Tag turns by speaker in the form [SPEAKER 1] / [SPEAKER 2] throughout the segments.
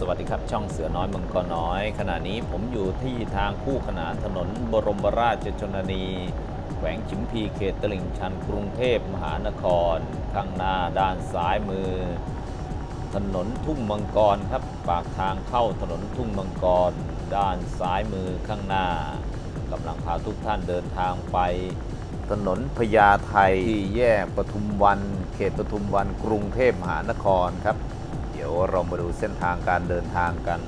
[SPEAKER 1] สวัสดีครับ ช่องเสือน้อยมังกรน้อย ขณะนี้ผมอยู่ที่ทางคู่ขนานถนนบรมราชชนนี แขวงชิมพีเขตตลิ่งชันกรุงเทพมหานคร ข้างหน้าด้านซ้ายมือ ถนนทุ่งมังกรครับ ปากทางเข้าถนนทุ่งมังกร ด้านซ้ายมือข้างหน้ากำลังพาทุกท่านเดินทางไป ถนนพญาไทที่แยกปทุมวัน เขตปทุมวันกรุงเทพมหานครครับ ดี๋ยวเรามาดูเส้นทางการเดินทางกัน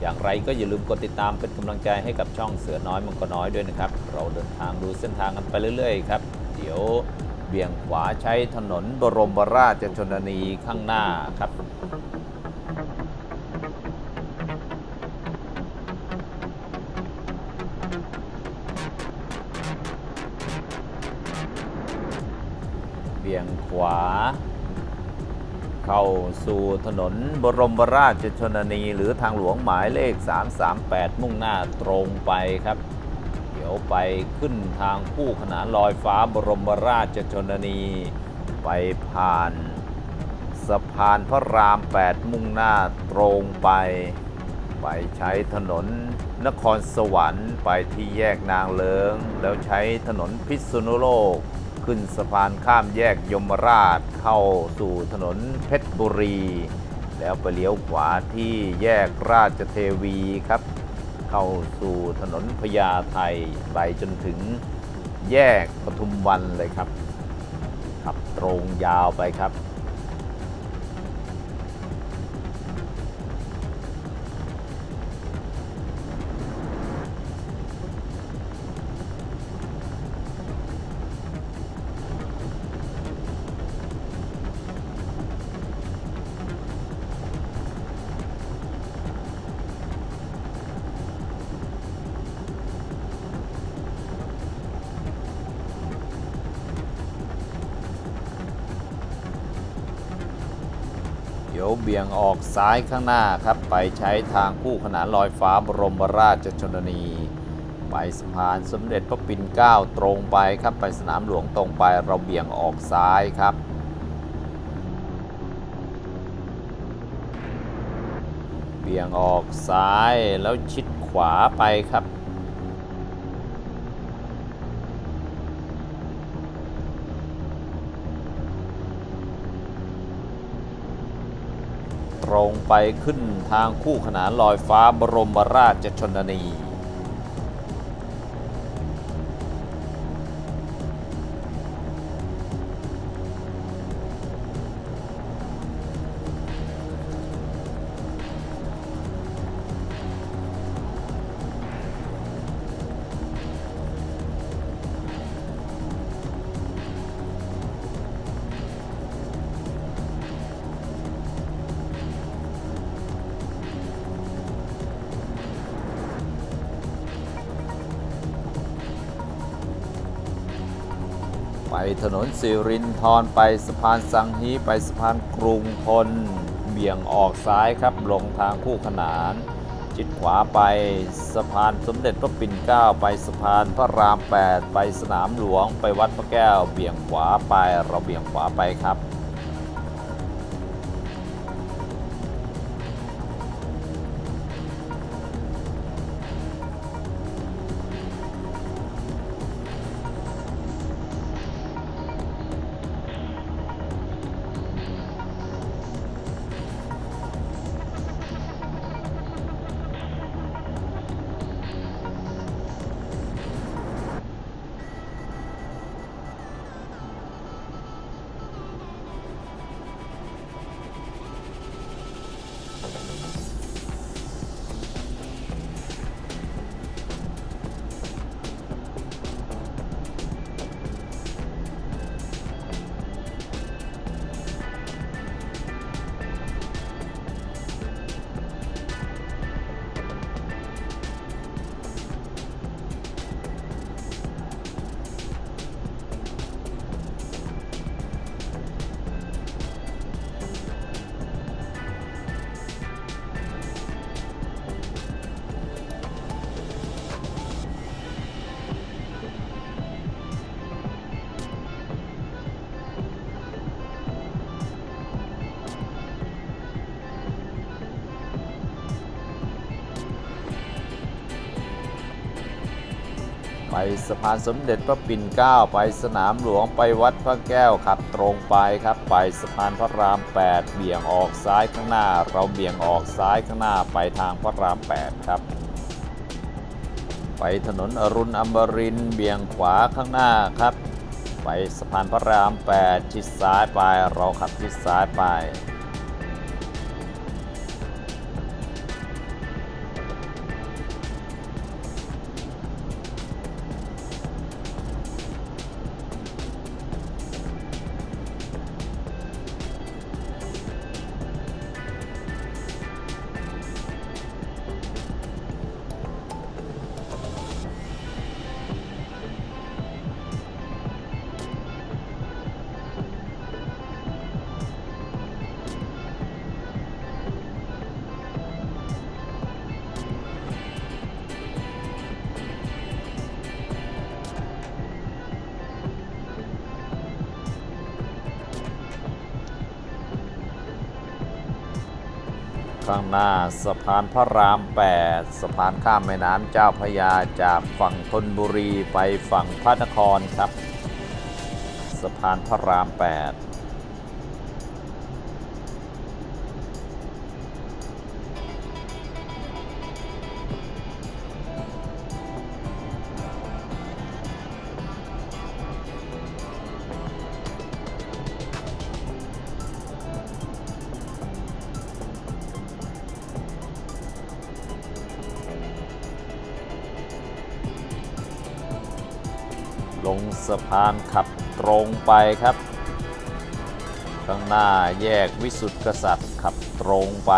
[SPEAKER 1] อย่างไรก็อย่าลืมกดติดตามเป็นกำลังใจให้กับช่องเสือน้อยมังกรน้อยด้วยนะครับ เราเดินทางดูเส้นทางกันไปเรื่อยๆครับ เดี๋ยวเบี่ยงขวาใช้ถนนบรมบราชชนนีข้างหน้าครับเบี่ยงขวา เข้าสู่ถนนบรมราชชนนี หรือทางหลวงหมายเลข 338 มุ่งหน้าตรงไปครับ เดี๋ยวไปขึ้นทางคู่ขนานลอยฟ้าบรมราชชนนี ไปผ่านสะพานพระราม 8 มุ่งหน้าตรงไป ไปใช้ถนนนครสวรรค์ไปที่แยกนางเลิง แล้วใช้ถนนพิษณุโลก ขึ้นสะพานข้ามแยกยมราชเข้าสู่ถนนเพชรบุรี แล้วไปเลี้ยวขวาที่แยกราชเทวีครับ เข้าสู่ถนนพญาไทไปจนถึงแยกปทุมวันเลยครับขับตรงยาวไปครับ เดี๋ยวเบี่ยงออกซ้ายข้างหน้าครับ ไปใช้ทางคู่ขนานลอยฟ้าบรมราชชนนี ไปสะพานสมเด็จพระปิ่นเกล้าตรงไปครับไปสนามหลวงตรงไปเราเบี่ยงออกซ้ายครับเบี่ยงออกซ้ายแล้วชิดขวาไปครับ ไปขึ้นทางคู่ขนานลอยฟ้าบรมราชชนนี ไปถนนสิรินทรไปสะพานสังฮีไปสะพานกรุงทนเบี่ยงออกซ้ายครับลงทางคู่ขนานจิตขวาไปสะพานสมเด็จพระปิ่นเกล้าไปสะพานพระราม 8 ไปสนามหลวง ไปวัดพระแก้ว เบี่ยงขวาไปเราเบี่ยงขวาไปครับ ไปสะพานสมเด็จพระปิ่นเกล้าไปสนามหลวงไปวัดพระแก้วขับตรงไปครับ ไปสะพานพระราม 8 เบี่ยงออกซ้ายข้างหน้า เราเบี่ยงออกซ้ายข้างหน้าไปทางพระราม 8 ครับ ไปถนนอรุณอมรินเบี่ยงขวาข้างหน้าครับ ไปสะพานพระราม 8 ชิดซ้ายไปเราขับชิดซ้ายไป ข้างหน้าสะพานพระราม 8 สะพานข้ามแม่น้ำเจ้าพระยาจากฝั่งธนบุรีไปฝั่งพระนครครับ สะพานพระราม 8 งสะพานขับตรงไปครับ ข้างหน้าแยกวิสุทธิกษัตริย์ขับตรงไป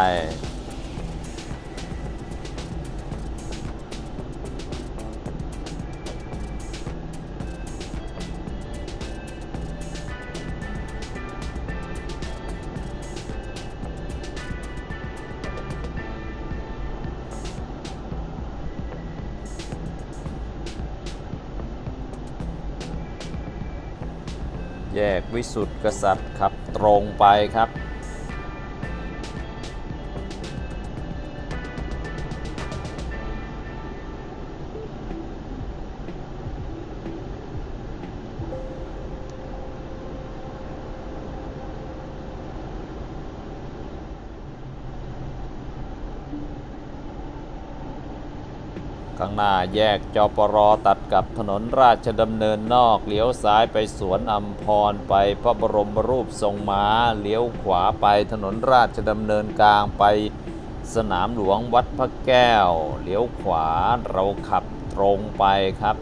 [SPEAKER 1] แยกวิสุทธิกษัตริย์ขับตรงไปครับ ข้างหน้าแยกจปรตัดกับถนนราชดำเนินนอกเลี้ยวซ้ายไปสวนอัมพรไปพระบรมรูปทรงม้าเลี้ยวขวาไปถนนราชดำเนินกลางไปสนามหลวงวัดพระแก้ว เลี้ยวขวาเราขับตรงไปครับ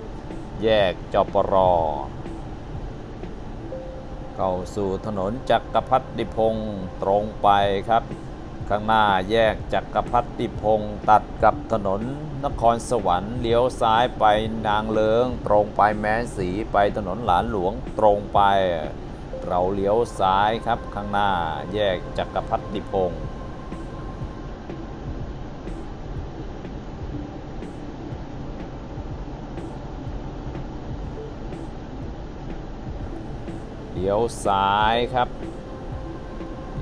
[SPEAKER 1] แยกจปรเข้าสู่ถนนจักรพัฒพงศ์ตรงไปครับ ข้างหน้าแยกจักรพัฒพงศ์ตัดกับถนน นครสวรรค์เลี้ยวซ้ายไปนางเลิง ตรงไปแม้นสีไปถนนหลานหลวงตรงไป เราเลี้ยวซ้ายครับข้างหน้าแยกจักรพัฒพงศ์เลี้ยวซ้ายครับ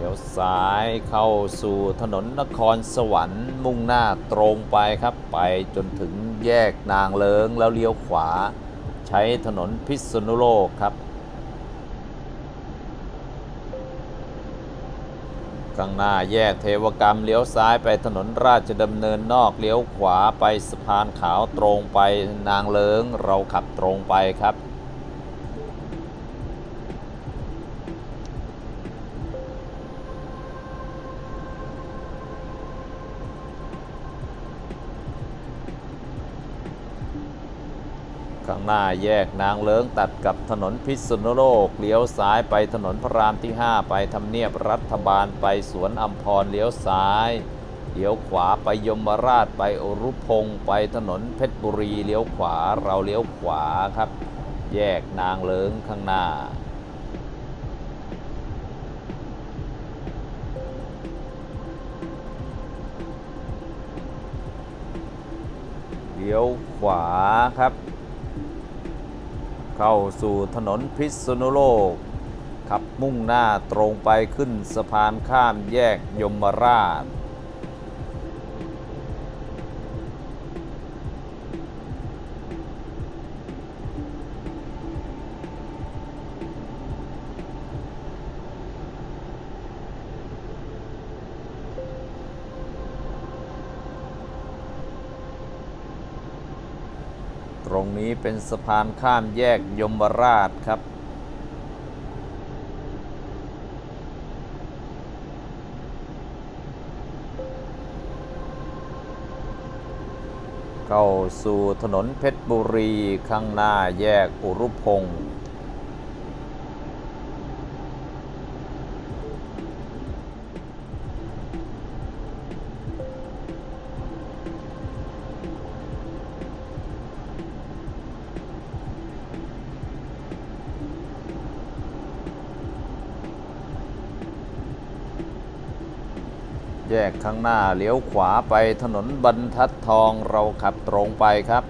[SPEAKER 1] เดี๋ยวซ้ายเข้าสู่ถนนนครสวรรค์ มุ่งหน้าตรงไปครับ ไปจนถึงแยกนางเลิงแล้วเลี้ยวขวา ใช้ถนนพิษณุโลกครับข้างหน้าแยกเทวกรรมเลี้ยวซ้ายไปถนนราชดำเนินนอกเลี้ยวขวาไปสะพานขาวตรงไปนางเลิงเราขับตรงไปครับ ข้างหน้าแยกนางเลิงตัดกับถนนพิษณุโลก เลี้ยวซ้ายไปถนนพระรามที่ 5 ไปทำเนียบรัฐบาลไปสวนอัมพรเลี้ยวซ้ายเลี้ยวขวาไปยมราชไปอรุพงศ์ไปถนนเพชรบุรีเลี้ยวขวาเราเลี้ยวขวาครับ แยกนางเลิงข้างหน้าเลี้ยวขวาครับ เข้าสู่ถนนพิษณุโลก ขับมุ่งหน้าตรงไปขึ้นสะพานข้ามแยกยมราช รงนี้เป็นสะพานข้ามแยกยมราชครับ เข้าสู่ถนนเพชรบุรีข้างหน้าแยกอุรุพงศ์ แยกข้างหน้าเลี้ยวขวาไปถนนบรรทัดทองเราขับตรงไปครับ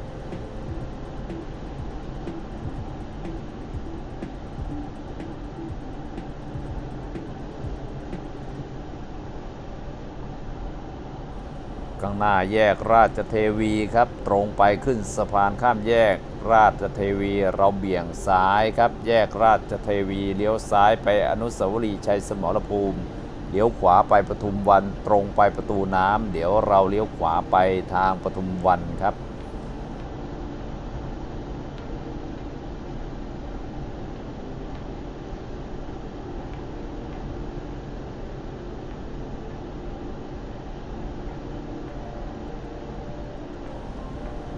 [SPEAKER 1] ข้างหน้าแยกราชเทวีครับ ตรงไปขึ้นสะพานข้ามแยกราชเทวีเราเบี่ยงซ้ายครับ แยกราชเทวีเลี้ยวซ้ายไปอนุสาวรีย์ชัยสมรภูมิ เลี้ยวขวาไปปทุมวันตรงไปประตูน้ำเดี๋ยวเราเลี้ยวขวาไปทางปทุมวันครับ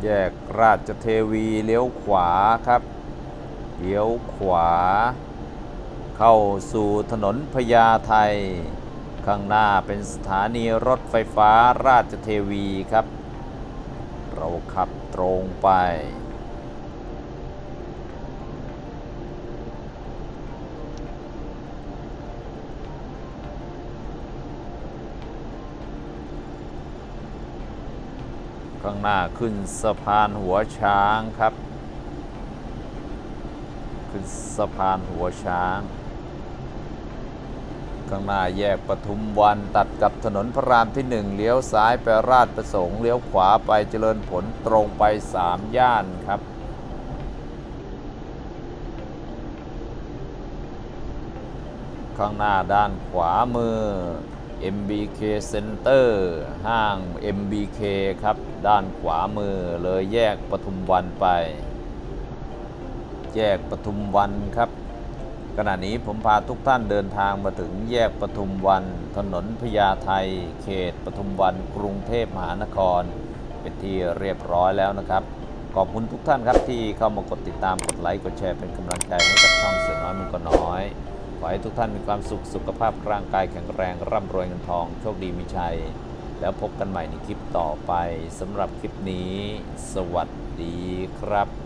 [SPEAKER 1] แยกราชเทวีเลี้ยวขวาครับ เลี้ยวขวา เข้าสู่ถนนพญาไท ข้างหน้าเป็นสถานีรถไฟฟ้าราชเทวีครับ เราขับตรงไป ข้างหน้าขึ้นสะพานหัวช้างครับ ขึ้นสะพานหัวช้าง ข้างหน้าแยกปทุมวันตัดกับถนนพระรามที่หนึ่งเลี้ยวซ้ายไปราชประสงค์เลี้ยวขวาไปเจริญผลตรงไปสามย่านครับ ข้างหน้าด้านขวามือ MBK Center ห้าง MBK ครับ ด้านขวามือเลยแยกปทุมวันไป แยกปทุมวันครับ ขณะนี้ผมพาทุกท่านเดินทางมาถึงแยกปทุมวัน ถนนพญาไทเขตปทุมวันกรุงเทพมหานคร เป็นที่เรียบร้อยแล้วนะครับ ขอบคุณทุกท่านครับที่เข้ามากดติดตามกดไลค์กดแชร์เป็นกำลังใจให้กับช่องเสือน้อยมันก็น้อยขอให้ทุกท่านมีความสุขสุขภาพร่างกายแข็งแรงร่ำรวยเงินทองโชคดีมีชัย แล้วพบกันใหม่ในคลิปต่อไปสำหรับคลิปนี้ สวัสดีครับ